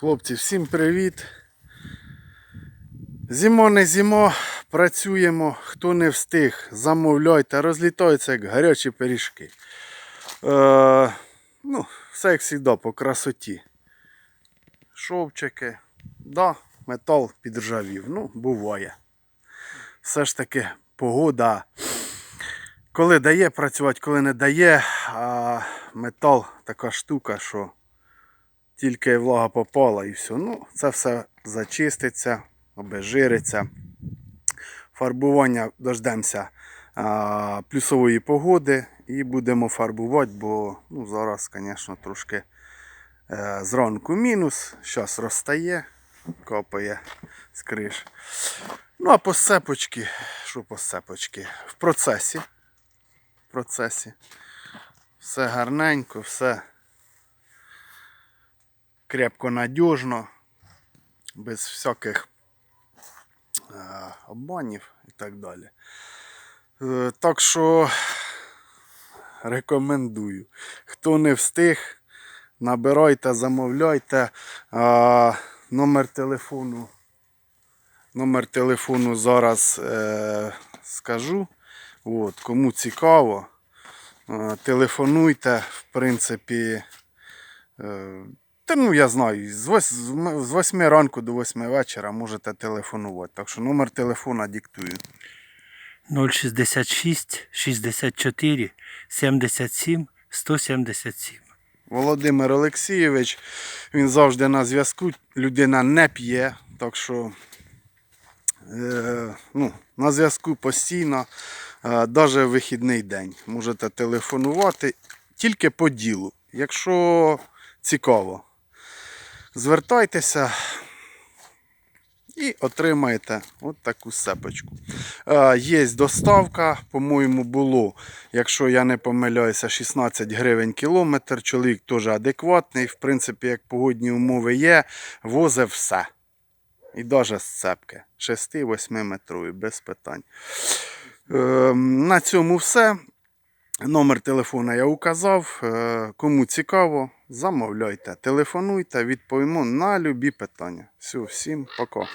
Хлопці, всім привіт. Зімо не зімо, працюємо. Хто не встиг, замовляйте, розлітаються як гарячі пиріжки. Е, ну, все як завжди, по красоті. Шовчики. Да, метал підржавів. Ну, буває. Все ж таки погода. Коли дає працювати, коли не дає, а метал така штука, що тільки влага попала і все. Ну, це все зачиститься, обезжириться. Фарбування дождемося а, плюсової погоди і будемо фарбувати, бо ну, зараз, звісно, трошки е, зранку мінус, зараз розстає, копає з криш. Ну, а по сцепочки, що по сцепочки? В процесі. В процесі. Все гарненько, все крепко надіжно, без всяких е, обманів і так далі. Е, так що рекомендую. Хто не встиг, набирайте, замовляйте. А, номер телефону. Номер телефону зараз е, скажу. От, кому цікаво, е, телефонуйте, в принципі. Е, та ну я знаю, з 8, з 8 ранку до 8 вечора можете телефонувати. Так що номер телефона диктую. 066 64 77 177. Володимир Олексійович, він завжди на зв'язку. Людина не п'є, так що е, ну, на зв'язку постійно, е, навіть вихідний день. Можете телефонувати тільки по ділу. Якщо цікаво, звертайтеся і отримаєте от таку сепочку. Е, Є доставка, по-моєму, було, якщо я не помиляюся, 16 гривень кілометр. Чоловік теж адекватний. В принципі, як погодні умови є, возив все. І навіть сцепки 6-8 метрові, без питань. Е, на цьому все. Номер телефона я указав. Е, Кому цікаво, замовляйте, телефонуйте, відповімо на любі питання. Все, всім пока.